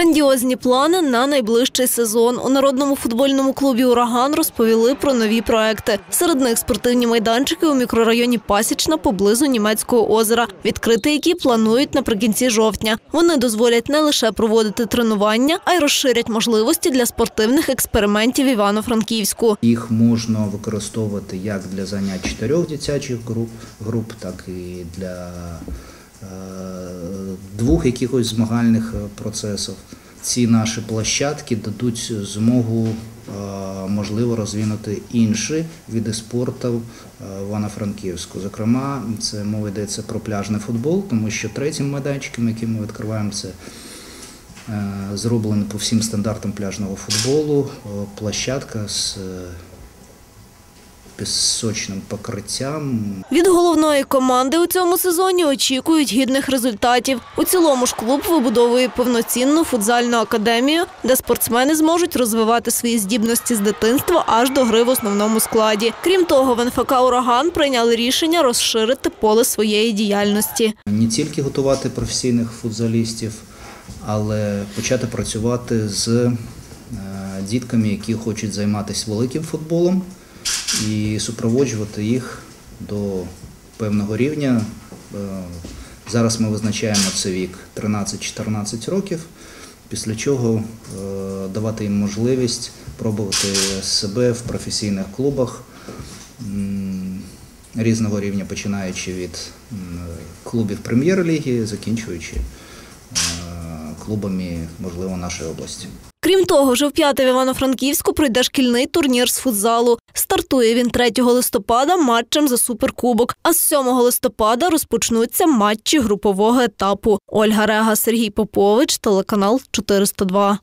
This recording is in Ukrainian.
Грандіозні плани на найближчий сезон. У народному футбольному клубі Ураган розповіли про нові проекти. Серед них спортивні майданчики у мікрорайоні Пасічна поблизу німецького озера, відкрити які планують наприкінці жовтня. Вони дозволять не лише проводити тренування, а й розширять можливості для спортивних експериментів Івано-Франківську. Їх можна використовувати як для занять чотирьох дитячих груп, груп так і для двох якихось змагальних е, процесів. Ці наші площадки дадуть змогу е, можливо розвинути інші види спорту е, в Івано-Франківську. Зокрема, це мова йдеться про пляжний футбол, тому що третім майданчиком, який ми відкриваємо, це е, зроблено по всім стандартам пляжного футболу. е, Площадка з е, пісочним покриттям. Від головної команди у цьому сезоні очікують гідних результатів. У цілому ж клуб вибудовує повноцінну футзальну академію, де спортсмени зможуть розвивати свої здібності з дитинства аж до гри в основному складі. Крім того, в НФК Ураган прийняли рішення розширити поле своєї діяльності. Не тільки готувати професійних футзалістів, але почати працювати з е, дітками, які хочуть займатися великим футболом, і супроводжувати їх до певного рівня. Е, Зараз ми визначаємо це вік 13-14 років, після чого е, давати їм можливість пробувати себе в професійних клубах різного рівня, починаючи від клубів прем'єр-ліги, закінчуючи е, клубами, можливо, нашої області. Крім того, п'яте в Івано-Франківську пройде шкільний турнір з футзалу. Стартує він 3 листопада матчем за суперкубок. А з 7 листопада розпочнуться матчі групового етапу. Ольга Рега, Сергій Попович, телеканал 402.